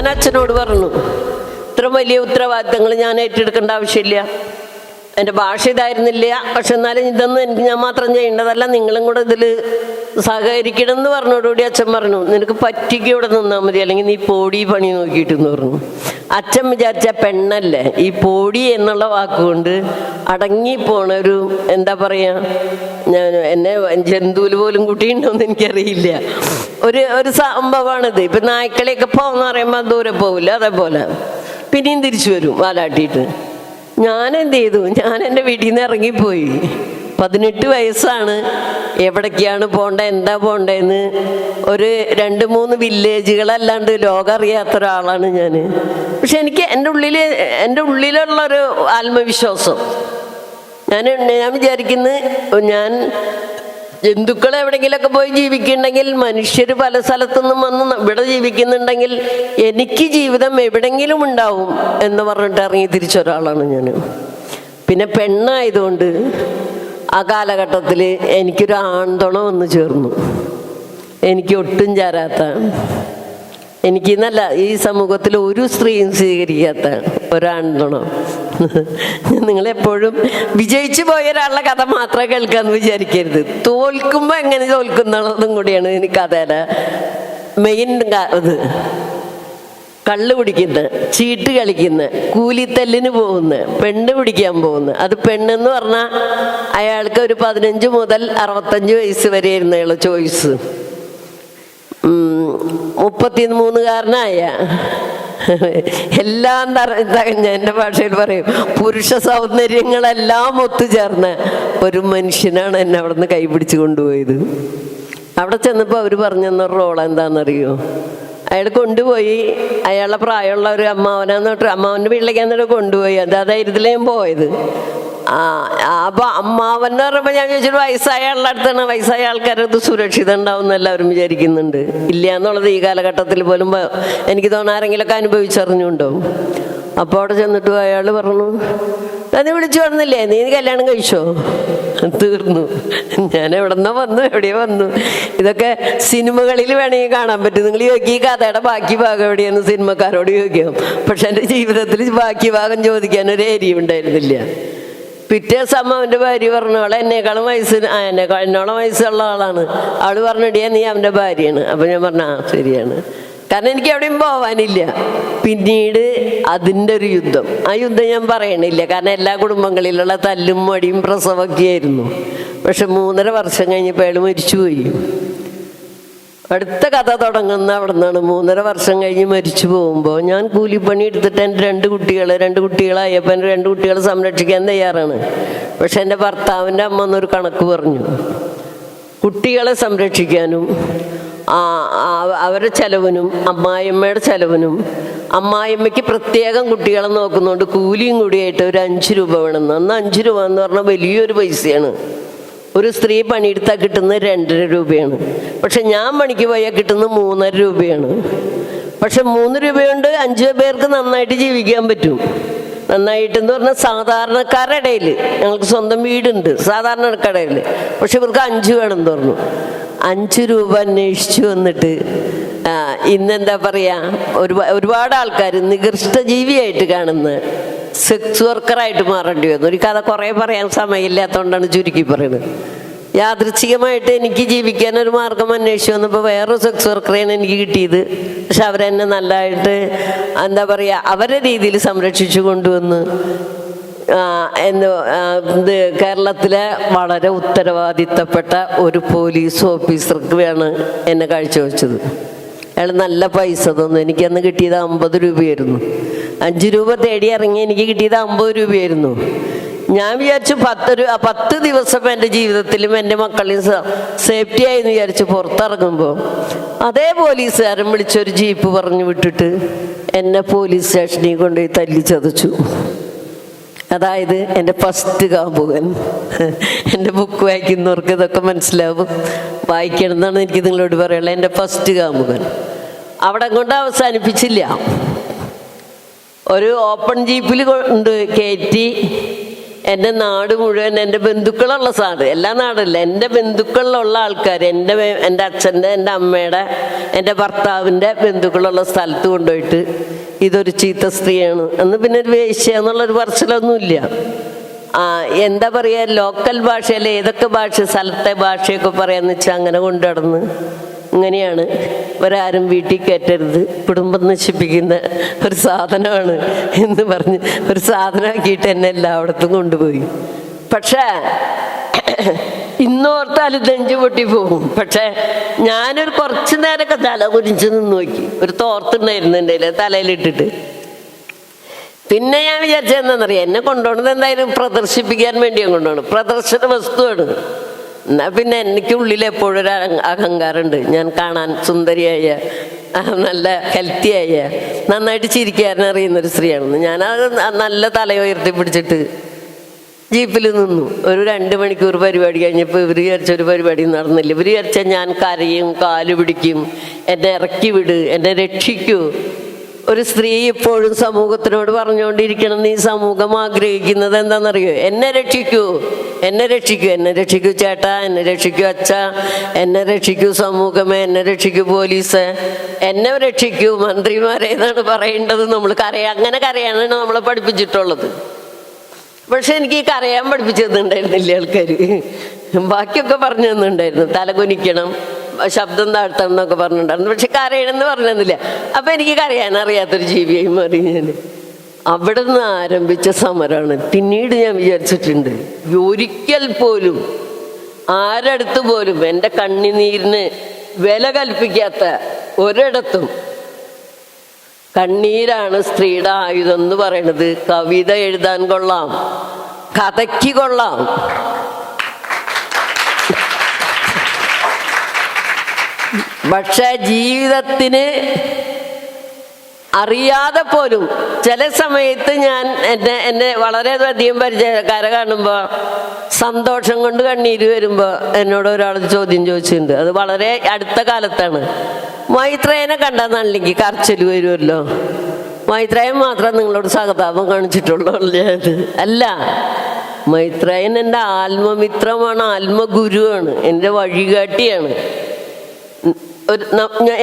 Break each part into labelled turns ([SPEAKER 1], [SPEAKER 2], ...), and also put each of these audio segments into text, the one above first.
[SPEAKER 1] ഞാൻ അച്ഛനോട് പറഞ്ഞു ഇത്ര വലിയ ഉത്തരവാദിത്തങ്ങൾ ഞാൻ ഏറ്റെടുക്കേണ്ട ആവശ്യമില്ല. എന്റെ ഭാഷ ഇതായിരുന്നില്ല. പക്ഷെ എന്നാലും ഇതൊന്നും എനിക്ക് ഞാൻ മാത്രം ചെയ്യേണ്ടതല്ല. നിങ്ങളും കൂടെ ഇതിൽ സഹകരിക്കണം എന്ന് പറഞ്ഞോടുകൂടി അച്ഛൻ പറഞ്ഞു നിനക്ക് പറ്റിക്ക് ഇവിടെ നിന്നാൽ മതി. അല്ലെങ്കിൽ നീ പോടി പണി നോക്കിയിട്ടെന്ന് പറഞ്ഞു. അച്ഛൻ വിചാരിച്ച പെണ്ണല്ലേ? ഈ പൊടി എന്നുള്ള വാക്കുകൊണ്ട് അടങ്ങിപ്പോണ ഒരു എന്താ പറയാ ഞാൻ എന്നെ ജന്തുവിൽ പോലും കുട്ടിയുണ്ടോന്ന് എനിക്കറിയില്ല. ഒരു ഒരു സംഭവമാണിത്. ഇപ്പൊ നായ്ക്കളെയൊക്കെ പോകുന്ന പറയുമ്പോൾ ദൂരെ പോകില്ല അതേപോലെ. പിന്നെയും തിരിച്ചു വരും വാലാട്ടിയിട്ട്. ഞാൻ എന്ത് ചെയ്തു? ഞാൻ എന്റെ വീട്ടിൽ നിന്ന് ഇറങ്ങിപ്പോയി. പതിനെട്ട് വയസ്സാണ്. എവിടേക്കാണ് പോണ്ടേ എന്താ പോണ്ടേന്ന്. ഒരു രണ്ട് മൂന്ന് വില്ലേജുകളല്ലാണ്ട് ലോകം അറിയാത്ത ഒരാളാണ് ഞാൻ പക്ഷെ എനിക്ക് എന്റെ ഉള്ളിൽ എന്റെ ഉള്ളിലുള്ളൊരു ആത്മവിശ്വാസം. ഞാൻ ഞാൻ വിചാരിക്കുന്നത് ഞാൻ ജന്തുക്കൾ എവിടെയെങ്കിലൊക്കെ പോയി ജീവിക്കുന്നുണ്ടെങ്കിൽ മനുഷ്യർ പല സ്ഥലത്തുനിന്നും വന്ന് ഇവിടെ ജീവിക്കുന്നുണ്ടെങ്കിൽ എനിക്ക് ജീവിതം എവിടെങ്കിലും ഉണ്ടാവും എന്ന് പറഞ്ഞിട്ട് ഇറങ്ങി തിരിച്ച ഒരാളാണ് ഞാൻ പിന്നെ പെണ്ണായതുകൊണ്ട് ആ കാലഘട്ടത്തിൽ എനിക്കൊരു ആൺതുണ വന്നു ചേർന്നു. എനിക്ക് ഒട്ടും ചേരാത്ത എനിക്ക് എന്നല്ല ഈ സമൂഹത്തിൽ ഒരു സ്ത്രീയും സ്വീകരിക്കാത്ത ഒരാണെന്നോ നിങ്ങളെപ്പോഴും വിജയിച്ചു പോയ ഒരാളുടെ കഥ മാത്രമേ കേൾക്കാന്ന് വിചാരിക്കരുത്. തോൽക്കുമ്പോൾ എങ്ങനെ തോൽക്കുന്നുള്ളതും കൂടിയാണ് എനിക്ക് കഥയുടെ മെയിൻ ഇത്. കള്ള് കുടിക്കുന്ന ചീട്ട് കളിക്കുന്ന കൂലിത്തല്ലിന് പോകുന്ന പെണ്ണ് പിടിക്കാൻ പോകുന്ന. അത് പെണ്ണെന്ന് പറഞ്ഞാൽ അയാൾക്ക് ഒരു പതിനഞ്ച് മുതൽ അറുപത്തഞ്ച് വയസ്സ് വരെ ആയിരുന്നു ചോയ്സ്. മുപ്പത്തി മൂന്നുകാരനായ എല്ലാം തകഞ്ഞ എന്റെ ഭാഷയിൽ പറയും പുരുഷ സൗന്ദര്യങ്ങളെല്ലാം ഒത്തുചേർന്ന ഒരു മനുഷ്യനാണ് എന്നെ അവിടെ നിന്ന് കൈപിടിച്ച് കൊണ്ടുപോയത്. അവിടെ ചെന്നപ്പോൾ അവർ പറഞ്ഞെന്ന റോൾ എന്താണെന്നറിയോ? അയാൾ കൊണ്ടുപോയി. അയാളുടെ പ്രായമുള്ള ഒരു അമ്മാവനാന്ന് പറഞ്ഞിട്ട് അമ്മാവന്റെ വീട്ടിലേക്ക് എന്നിട്ട് കൊണ്ടുപോയി. അത് അതായിരുന്നില്ല ഞാൻ പോയത്. ആ അപ്പൊ അമ്മാവൻ എന്ന് പറയുമ്പോൾ ഞാൻ ചോദിച്ചു വയസ്സായ ആളുടെ അടുത്താണ്. വയസ്സായ ആൾക്കാരത് സുരക്ഷിതം ഉണ്ടാവും എന്ന് എല്ലാവരും വിചാരിക്കുന്നുണ്ട്. ഇല്ല എന്നുള്ളത് ഈ കാലഘട്ടത്തിൽ പോലും എനിക്ക് തോന്നുന്നു ആരെങ്കിലൊക്കെ അനുഭവിച്ചറിഞ്ഞുണ്ടോ? അപ്പോൾ അവിടെ ചെന്നിട്ട് അയാൾ പറഞ്ഞു തന്നെ വിളിച്ചു പറഞ്ഞില്ലേ? നീ കല്യാണം കഴിച്ചോ? തീർന്നു. ഞാൻ എവിടെന്നോ വന്നു എവിടെയോ വന്നു. ഇതൊക്കെ സിനിമകളിൽ വേണമെങ്കിൽ കാണാൻ പറ്റും. നിങ്ങൾ ചോദിക്കും ഈ കഥയുടെ ബാക്കി ഭാഗം എവിടെയെന്ന് സിനിമക്കാരോട് ചോദിക്കാം. പക്ഷെ എന്റെ ജീവിതത്തിൽ ബാക്കി ഭാഗം ചോദിക്കാൻ ഒരു ഏരിയ ഉണ്ടായിരുന്നില്ല. പിറ്റേ ദിവസം അവന്റെ ഭാര്യ പറഞ്ഞു അവളെ എന്നേക്കാളും വയസ്സ് എന്നേക്കാൾ എന്നോളം വയസ്സുള്ള ആളാണ്. അവൾ പറഞ്ഞിടിയാ നീ അവന്റെ ഭാര്യയാണ്. അപ്പം ഞാൻ പറഞ്ഞു ആ ശരിയാണ്. കാരണം എനിക്ക് എവിടെയും പോവാനില്ല. പിന്നീട് അതിന്റെ ഒരു യുദ്ധം. ആ യുദ്ധം ഞാൻ പറയണില്ല. കാരണം എല്ലാ കുടുംബങ്ങളിലുള്ള തല്ലും മടിയും പ്രസവമൊക്കെയായിരുന്നു പക്ഷെ മൂന്നര വർഷം കഴിഞ്ഞപ്പോൾ അയാൾ മരിച്ചുപോയി. അടുത്ത കഥ തുടങ്ങുന്ന അവിടെ നിന്നാണ് മൂന്നര വർഷം കഴിഞ്ഞ് മരിച്ചു പോകുമ്പോൾ ഞാൻ കൂലിപ്പണി എടുത്തിട്ട് എന്റെ രണ്ട് കുട്ടികൾ രണ്ട് കുട്ടികളായപ്പോൾ എന്റെ രണ്ട് കുട്ടികളെ സംരക്ഷിക്കാൻ തയ്യാറാണ്. പക്ഷെ എന്റെ ഭർത്താവിന്റെ അമ്മ എന്നൊരു കണക്ക് പറഞ്ഞു. കുട്ടികളെ സംരക്ഷിക്കാനും അവരുടെ ചെലവിനും അമ്മായിയമ്മയുടെ ചെലവിനും അമ്മായിയമ്മയ്ക്ക് പ്രത്യേകം കുട്ടികളെ നോക്കുന്നുണ്ട് കൂലിയും കൂടിയായിട്ട് ഒരു അഞ്ച് രൂപ വേണമെന്ന് അന്ന് അഞ്ച് രൂപ എന്ന് പറഞ്ഞാൽ വലിയൊരു പൈസയാണ്. ഒരു സ്ത്രീ പണിയെടുത്താൽ കിട്ടുന്നത് രണ്ടര രൂപയാണ്. പക്ഷെ ഞാൻ പണിക്ക് പോയാൽ കിട്ടുന്നത് മൂന്നര രൂപയാണ്. പക്ഷെ മൂന്ന് രൂപയുണ്ട് അഞ്ച് പേർക്ക് നന്നായിട്ട് ജീവിക്കാൻ പറ്റും. നന്നായിട്ടെന്ന് പറഞ്ഞാൽ സാധാരണക്കാരുടെ ഇടയിൽ ഞങ്ങൾക്ക് സ്വന്തം വീടുണ്ട് സാധാരണക്കാരുടെ ഇടയിൽ. പക്ഷെ ഇവർക്ക് അഞ്ച് വേണം എന്ന് പറഞ്ഞു. അഞ്ച് രൂപ അന്വേഷിച്ചു വന്നിട്ട്. ഇന്നെന്താ പറയാ? ഒരു ഒരുപാട് ആൾക്കാർ നികൃഷ്ട ജീവിയായിട്ട് കാണുന്ന സെക്സ് വർക്കറായിട്ട് മാറേണ്ടി വന്നു. ഒരു കഥ കുറേ പറയാൻ സമയമില്ലാത്തതുകൊണ്ടാണ് ചുരുക്കി പറയുന്നത് യാദൃച്ഛികമായിട്ട് എനിക്ക് ജീവിക്കാൻ ഒരു മാർഗം അന്വേഷിച്ചു വന്നപ്പോൾ വേറൊരു സെക്സ് വർക്കറെയാണ് എനിക്ക് കിട്ടിയത്. പക്ഷെ അവരെന്നെ നല്ലതായിട്ട് എന്താ പറയുക അവരുടെ രീതിയിൽ സംരക്ഷിച്ചു കൊണ്ടുവന്ന് എന്ന് ഇത് കേരളത്തിലെ വളരെ ഉത്തരവാദിത്തപ്പെട്ട ഒരു പോലീസ് ഓഫീസർക്കാണ് എന്നെ കാഴ്ചവെച്ചത്. അയാൾ നല്ല പൈസ തന്നു. എനിക്കന്ന് കിട്ടിയത് അമ്പത് രൂപയായിരുന്നു. അഞ്ച് രൂപ തേടി ഇറങ്ങി എനിക്ക് കിട്ടിയത് അമ്പത് രൂപയായിരുന്നു. ഞാൻ വിചാരിച്ചു പത്ത് രൂപ പത്ത് ദിവസം എന്റെ ജീവിതത്തിലും എന്റെ മക്കളെയും സേഫ്റ്റി ആയി എന്ന് വിചാരിച്ച് പുറത്തിറങ്ങുമ്പോൾ അതേ പോലീസുകാരൻ വിളിച്ചൊരു ജീപ്പ് പറഞ്ഞു വിട്ടിട്ട് എന്നെ പോലീസ് സ്റ്റേഷനിൽ കൊണ്ടുപോയി തല്ലി ചതച്ചു. അതായത് എന്റെ ഫസ്റ്റ് കാമ്പുകൻ എന്റെ ബുക്ക് വായിക്കുന്നവർക്ക് ഇതൊക്കെ മനസ്സിലാവും. വായിക്കണം എന്നാണ് എനിക്ക് നിങ്ങളോട് പറയുള്ളത് എന്റെ ഫസ്റ്റ് കാമുകൻ. അവിടെ കൊണ്ട് അവസാനിപ്പിച്ചില്ല. ഒരു ഓപ്പൺ ജീപ്പിൽ കൊണ്ട് കയറ്റി എന്റെ നാട് മുഴുവൻ എന്റെ ബന്ധുക്കളുള്ള സാറ്. എല്ലാ നാടല്ല. എന്റെ ബന്ധുക്കളിലുള്ള ആൾക്കാർ എന്റെ എന്റെ അച്ഛന്റെ എന്റെ അമ്മയുടെ എന്റെ ഭർത്താവിന്റെ ബന്ധുക്കളുള്ള സ്ഥലത്ത് കൊണ്ടുപോയിട്ട് ഇതൊരു ചീത്ത സ്ത്രീയാണ്. എന്ന് പിന്നെ ഒരു വേശ്യ എന്നുള്ളൊരു പറച്ചിലൊന്നുമില്ല. എന്താ പറയുക ലോക്കൽ ഭാഷയിൽ ഏതൊക്കെ ഭാഷ സ്ഥലത്തെ ഭാഷയൊക്കെ പറയാന്ന് വെച്ചാൽ അങ്ങനെ കൊണ്ടു നടന്ന് ഇങ്ങനെയാണ്. ഒരാരും വീട്ടിൽ കയറ്റരുത്. കുടുംബം നശിപ്പിക്കുന്ന ഒരു സാധനമാണ് എന്ന് പറഞ്ഞ് ഒരു സാധനമാക്കിയിട്ട് എന്നെ എല്ലായിടത്തും കൊണ്ടുപോയി. പക്ഷേ ഇന്നോർത്താൽ നെഞ്ചു പൊട്ടി പോകും. പക്ഷെ ഞാനൊരു കുറച്ച് നേരമൊക്കെ തല കുരിച്ച് നിന്ന് നോക്കി. ഒരു തോർത്തുണ്ടായിരുന്നു എന്റെ തലയിലിട്ടിട്ട്. പിന്നെ ഞാൻ വിചാരിച്ചത് എന്താണെന്നറിയാം? എന്നെ കൊണ്ടുപോകണത് എന്തായാലും പ്രദർശിപ്പിക്കാൻ വേണ്ടി കൊണ്ടുപോകണം പ്രദർശന വസ്തുവാണ്. എന്നാ പിന്നെ എനിക്ക് ഉള്ളിൽ എപ്പോഴും ഒരു അഹങ്ക- അഹങ്കാരമുണ്ട്. ഞാൻ കാണാൻ സുന്ദരിയായ നല്ല ഹെൽത്തിയായ നന്നായിട്ട് ചിരിക്കാൻ അറിയുന്ന ഒരു സ്ത്രീയാണെന്ന്. ഞാൻ അത് നല്ല തല ഉയർത്തി പിടിച്ചിട്ട് ജീപ്പിൽ നിന്നു. ഒരു രണ്ട് മണിക്കൂർ പരിപാടി കഴിഞ്ഞപ്പോൾ ഇവർ വിചാരിച്ച ഒരു പരിപാടി നടന്നില്ല. ഇവർ വിചാരിച്ച ഞാൻ കരയും കാൽ പിടിക്കും എന്നെ ഇറക്കി വിട് എന്നെ രക്ഷിക്കൂ. ഒരു സ്ത്രീ ഇപ്പോഴും സമൂഹത്തിനോട് പറഞ്ഞുകൊണ്ടിരിക്കണം ഈ സമൂഹം ആഗ്രഹിക്കുന്നത് എന്താണെന്നറിയോ? എന്നെ രക്ഷിക്കൂ എന്നെ രക്ഷിക്കൂ എന്നെ രക്ഷിക്കൂ ചേട്ടാ എന്നെ രക്ഷിക്കൂ അച്ഛ എന്നെ രക്ഷിക്കൂ സമൂഹമേ എന്നെ രക്ഷിക്കൂ പോലീസ് എന്നെ രക്ഷിക്കൂ മന്ത്രിമാരെ എന്നാണ് പറയേണ്ടത്. നമ്മൾ കരയാ അങ്ങനെ കരയാണ് നമ്മളെ പഠിപ്പിച്ചിട്ടുള്ളത്. പക്ഷെ എനിക്ക് ഈ കരയാൻ പഠിപ്പിച്ചതുണ്ടായിരുന്നില്ല ആൾക്കാർ ബാക്കിയൊക്കെ പറഞ്ഞു തന്നിട്ടുണ്ടായിരുന്നു. തല കുനിക്കണം ശബ്ദം താഴ്ത്തണം എന്നൊക്കെ പറഞ്ഞിട്ടുണ്ടായിരുന്നു. പക്ഷെ കരയണമെന്ന് പറഞ്ഞു തന്നില്ല അപ്പൊ എനിക്ക് കരയാൻ അറിയാത്തൊരു ജീവിയായി മാറി ഞാൻ അവിടെ നിന്ന് ആരംഭിച്ച സമരമാണ് പിന്നീട് ഞാൻ വിചാരിച്ചിട്ടുണ്ട് ഒരിക്കൽ പോലും ആരടുത്ത് പോലും എന്റെ കണ്ണിനീരിന് വില കൽപ്പിക്കാത്ത ഒരിടത്തും കണ്ണീരാണ് സ്ത്രീയുടെ ആയുധം എന്ന് പറയുന്നത് കവിത എഴുതാൻ കൊള്ളാം. കഥയ്ക്ക് കൊള്ളാം. പക്ഷെ ജീവിതത്തിന് അറിയാതെ പോലും ചില സമയത്ത് ഞാൻ എന്നെ എന്നെ വളരെയധികം പരിചയക്കാരെ കാണുമ്പോൾ സന്തോഷം കൊണ്ട് കണ്ണീര് വരുമ്പോൾ എന്നോട് ഒരാൾ ചോദ്യം ചോദിച്ചിട്ടുണ്ട്. അത് വളരെ അടുത്ത കാലത്താണ്. മൈത്രേനെ കണ്ടെന്നാണെങ്കിൽ കരച്ചിൽ വരുമല്ലോ. മൈത്രേയൻ മാത്രം നിങ്ങളോട് സഹതാപം കാണിച്ചിട്ടുള്ളൂ അല്ലേ? മൈത്രയൻ എന്റെ ആത്മമിത്രമാണ് ആത്മഗുരുവാണ് എന്റെ വഴികാട്ടിയാണ്.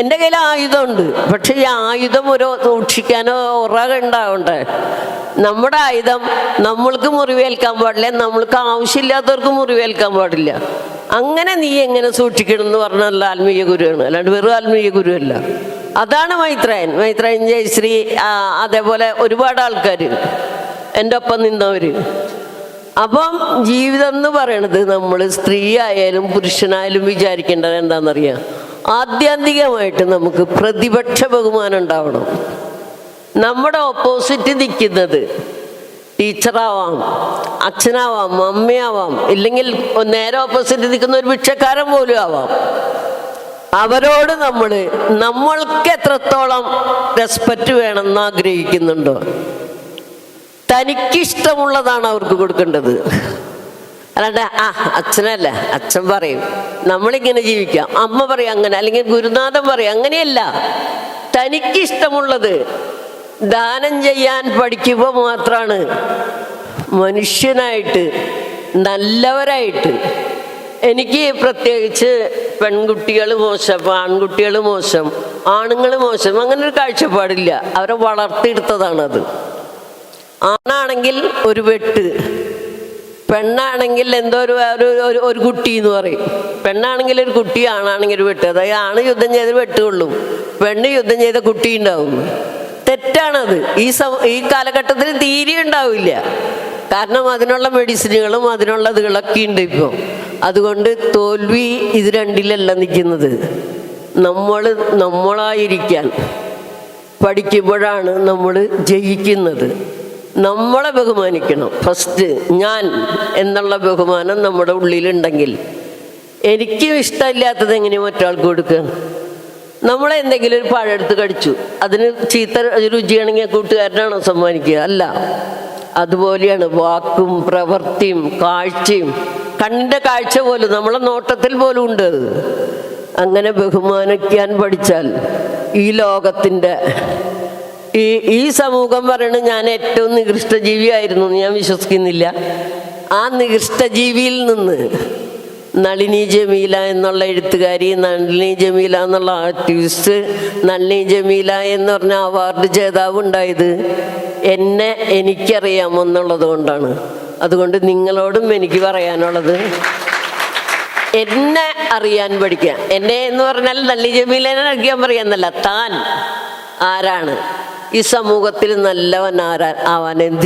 [SPEAKER 1] എന്റെ കയ്യിൽ ആയുധമുണ്ട് പക്ഷെ ഈ ആയുധം ഒരു സൂക്ഷിക്കാനോ ഉറക ഉണ്ടാവണ്ടേ നമ്മുടെ ആയുധം നമ്മൾക്ക് മുറിവേൽക്കാൻ പാടില്ല നമ്മൾക്ക് ആവശ്യമില്ലാത്തവർക്ക് മുറിവേൽക്കാൻ പാടില്ല. അങ്ങനെ നീ എങ്ങനെ സൂക്ഷിക്കണം എന്ന് പറഞ്ഞല്ല ആത്മീയ ഗുരുവാണ് അല്ലാണ്ട് വെറും ആത്മീയ ഗുരുവല്ല. അതാണ് മൈത്രയൻ. മൈത്രയൻ ജയശ്രീ അതേപോലെ ഒരുപാട് ആൾക്കാർ എന്റെ ഒപ്പം നിന്നവർ അപ്പം ജീവിതം എന്ന് പറയണത് നമ്മൾ സ്ത്രീ ആയാലും പുരുഷനായാലും വിചാരിക്കേണ്ടത് എന്താണെന്നറിയാം ആത്യന്തികമായിട്ട് നമുക്ക് പ്രതിപക്ഷ ബഹുമാനം ഉണ്ടാവണം. നമ്മുടെ ഓപ്പോസിറ്റ് നിൽക്കുന്നത് ടീച്ചറാവാം അച്ഛനാവാം അമ്മയാവാം ഇല്ലെങ്കിൽ നേരെ ഓപ്പോസിറ്റ് നിൽക്കുന്ന ഒരു ഭിക്ഷക്കാരൻ പോലും ആവാം. അവരോട് നമ്മൾ നമ്മൾക്ക് എത്രത്തോളം റെസ്പെക്റ്റ് വേണമെന്ന് ആഗ്രഹിക്കുന്നുണ്ടോ? തനിക്കിഷ്ടമുള്ളതാണ് അവർക്ക് കൊടുക്കേണ്ടത്. അല്ലാണ്ട് ആ അച്ഛനല്ല അച്ഛൻ പറയും നമ്മളിങ്ങനെ ജീവിക്കാം. അമ്മ പറയും അങ്ങനെ അല്ലെങ്കിൽ ഗുരുനാഥൻ പറയും അങ്ങനെയല്ല. തനിക്കിഷ്ടമുള്ളത് ദാനം ചെയ്യാൻ പഠിക്കുമ്പോൾ മാത്രമാണ് മനുഷ്യനായിട്ട് നല്ലവരായിട്ട് എനിക്ക് പ്രത്യേകിച്ച് പെൺകുട്ടികൾ മോശം ആൺകുട്ടികൾ മോശം ആണുങ്ങൾ മോശം അങ്ങനെ ഒരു കാഴ്ചപ്പാടില്ല. അവരെ വളർത്തിയെടുത്തതാണത്. ആണാണെങ്കിൽ ഒരു വെട്ട് പെണ്ണാണെങ്കിൽ എന്തോ ഒരു ഒരു ഒരു- കുട്ടി എന്ന് പറയും. പെണ്ണാണെങ്കിൽ ഒരു കുട്ടി ആണാണെങ്കിൽ ഒരു വെട്ട്. അതായത് ആണ് യുദ്ധം ചെയ്ത് വെട്ടുകൊള്ളും. പെണ്ണ് യുദ്ധം ചെയ്ത കുട്ടി ഉണ്ടാവും. തെറ്റാണത്. ഈ ഈ കാലഘട്ടത്തിൽ തീരെ ഉണ്ടാവില്ല. കാരണം അതിനുള്ള മെഡിസിനുകളും അതിനുള്ള ഇതുകളൊക്കെ ഉണ്ട് ഇപ്പോൾ അതുകൊണ്ട് തോൽവി ഇത് രണ്ടിലല്ല നിൽക്കുന്നത്. നമ്മൾ നമ്മളായിരിക്കാൻ പഠിക്കുമ്പോഴാണ് നമ്മൾ ജയിക്കുന്നത്. നമ്മളെ ബഹുമാനിക്കണം. ഫസ്റ്റ് ഞാൻ എന്നുള്ള ബഹുമാനം നമ്മുടെ ഉള്ളിലുണ്ടെങ്കിൽ എനിക്ക് ഇഷ്ടമില്ലാത്തത് എങ്ങനെ മറ്റാൾക്ക് കൊടുക്കുക? നമ്മളെ എന്തെങ്കിലും ഒരു പഴം എടുത്ത് കടിച്ചു. അതിന് ചീത്ത രുചിയാണെങ്കിൽ കൂട്ടുകാരനാണോ സമ്മാനിക്കുക? അല്ല. അതുപോലെയാണ് വാക്കും പ്രവൃത്തിയും കാഴ്ചയും കണ്ണിന്റെ കാഴ്ച പോലും നമ്മളെ നോട്ടത്തിൽ പോലും ഉണ്ട്. അങ്ങനെ ബഹുമാനിക്കാൻ പഠിച്ചാൽ ഈ ലോകത്തിന്റെ ഈ ഈ സമൂഹം പറയണത് ഞാൻ ഏറ്റവും നികൃഷ്ട ജീവിയായിരുന്നു ഞാൻ വിശ്വസിക്കുന്നില്ല. ആ നികൃഷ്ട ജീവിയിൽ നിന്ന് നളിനി ജമീല എന്നുള്ള എഴുത്തുകാരി നളിനി ജമീല എന്നുള്ള ആർട്ടിസ്റ്റ് നളിനി ജമീല എന്ന് പറഞ്ഞ അവാർഡ് ജേതാവ് ഉണ്ടായത് എന്നെ എനിക്കറിയാമെന്നുള്ളത് കൊണ്ടാണ്. അതുകൊണ്ട് നിങ്ങളോടും എനിക്ക് പറയാനുള്ളത് എന്നെ അറിയാൻ പഠിക്കുക. എന്നെ എന്ന് പറഞ്ഞാൽ നല്ല ജമീലനെ അറിയാൻ പറയാന്നല്ല താൻ ആരാണ്? ഈ സമൂഹത്തിൽ നല്ലവൻ ആരാ ആവാൻ എന്ത്